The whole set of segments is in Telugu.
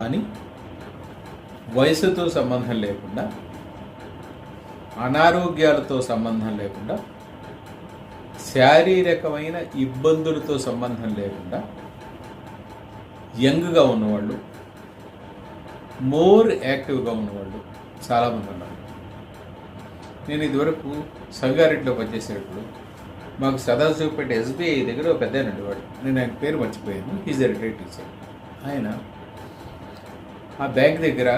కానీ వయసుతో సంబంధం లేకుండా అనారోగ్యాలతో సంబంధం లేకుండా శారీరకమైన ఇబ్బందులతో సంబంధం లేకుండా యంగ్గా ఉన్నవాళ్ళు మోర్ యాక్టివ్గా ఉన్నవాళ్ళు చాలామంది ఉన్నారు. నేను ఇదివరకు సంగారెడ్డిలో పనిచేసేటప్పుడు మాకు సదాశివపేట ఎస్బీఐ దగ్గర ఒక పెద్ద వాడు నేను ఆయన పేరు మర్చిపోయాను. ఈజ్ ఎ రిటైర్ టీచర్ ఆయన ఆ బ్యాంక్ దగ్గర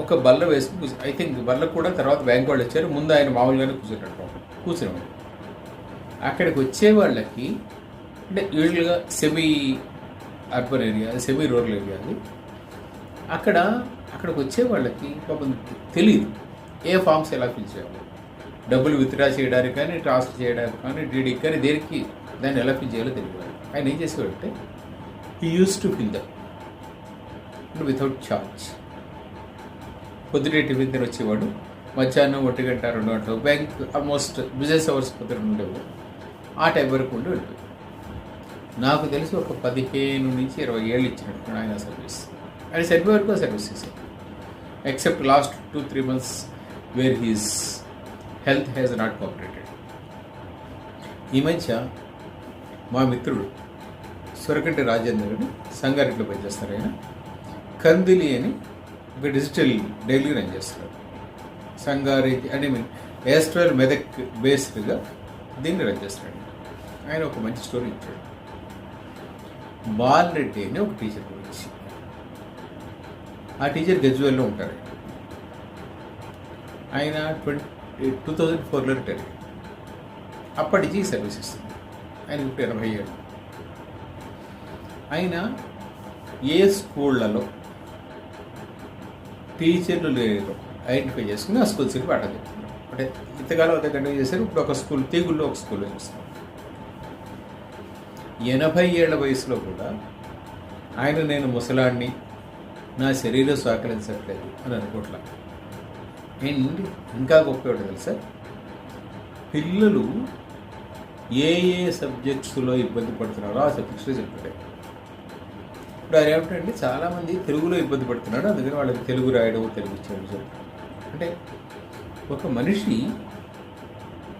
ఒక బల్ల వేసుకుని కూర్చు ఐ థింక్ బల్ల కూడా తర్వాత బ్యాంక్ వాళ్ళు వచ్చారు ముందు ఆయన మామూలుగానే కూర్చున్నాడు పాపం. కూర్చునేవాడు. అక్కడికి వచ్చే వాళ్ళకి అంటే యూజువల్గా semi urban area semi rural area అది. అక్కడ అక్కడికి వచ్చే వాళ్ళకి పాపం తెలియదు ఏ ఫామ్స్ ఎలా ఫిల్ చేయాలి? డబ్బులు విత్డ్రా చేయడానికి కానీ ట్రాన్స్ఫర్ చేయడానికి కానీ డీడీకి కానీ దేనికి దాన్ని ఎలా ఫిల్ చేయాలో తెలియదు. ఆయన ఏం చేసేవాడంటే ఈ use to fill the without charge. పొద్దుటే టిఫిన్ తిని వచ్చేవాడు మధ్యాహ్నం ఒంటి గంట రెండు గంటలు బ్యాంక్ ఆల్మోస్ట్ బిజినెస్ అవర్స్ పొద్దున ఉండేవాడు. ఆ టైం వరకు ఉండి వెళ్ళిపోయి నాకు తెలిసి ఒక పదిహేను నుంచి ఇరవై ఏళ్ళు ఇచ్చినట్టు ఆయన సర్వీస్. ఆయన సరిపోయే వరకు సర్వీస్ చేశారు except last two three months where his health has not cooperated ఈ మధ్య మా మిత్రుడు సురకంటి రాజేందర్ సంగారెడ్డిలో పనిచేస్తారు ఆయన. కందిలి అని ఒక డిజిటల్ డైలీ రన్ చేస్తారు. సంగారెడ్డి అంటే మీన్ ఏస్ట్రల్ మెదక్ బేస్డ్గా దీన్ని రన్ చేస్తున్నాడు ఆయన ఒక మంచి స్టోరీ ఇచ్చాడు. బాలరెడ్డి అని ఒక టీచర్ గురించి ఆ టీచర్ గజ్వేల్లో ఉంటారు ఆయన ట్వంటీ టూ థౌజండ్ ఫోర్లో రిటైర్ అప్పటి నుంచి సర్వీస్ ఇస్తుంది. ఆయన ఇప్పుడు ఎనభై ఏడు ఆయన ఏ స్కూళ్ళలో టీచర్లు లేరు. ఐడెంటిఫై చేసుకుని ఆ స్కూల్స్కి సీట్ పెట్టాలి అంటే ఇంతకాలం అదే కంటిన్యూ చేశారు. ఇప్పుడు ఒక స్కూల్ తీగుల్లో ఒక స్కూల్ చూస్తారు ఎనభై ఏళ్ళ వయసులో కూడా ఆయన నేను ముసలాడిని నా శరీరం సహకరించట్లేదు అని అనుకోవట్లా అండ్ ఇంకా గొప్ప ఒకటి తెలుసా? పిల్లలు ఏ ఏ సబ్జెక్ట్స్లో ఇబ్బంది పడుతున్నారో ఆ సబ్జెక్ట్స్లో చెప్పాడు ఇప్పుడు అది ఏమిటంటే చాలామంది తెలుగులో ఇబ్బంది పడుతున్నాడు అందుకని వాళ్ళకి తెలుగు రాయడం తెలుగు చేయడం జరుగుతుంది అంటే ఒక మనిషి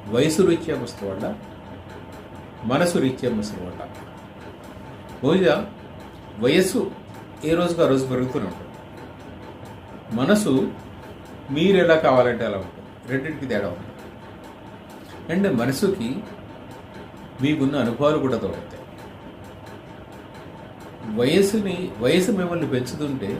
వయసు రీత్యా వస్తు వల్ల మనసు రీత్యా వస్తు వల్ల బహుశా వయస్సు ఏ రోజుకు ఆ రోజు పెరుగుతూనే ఉంటుంది. మనసు మీరు ఎలా కావాలంటే అలా ఉంటుంది. రెండింటికి తేడా ఉంటుంది. అండ్ మనసుకి మీకున్న అనుభవాలు కూడా తోడవుతాయి. వయసుని వయసు మిమ్మల్ని పెంచుతుంటే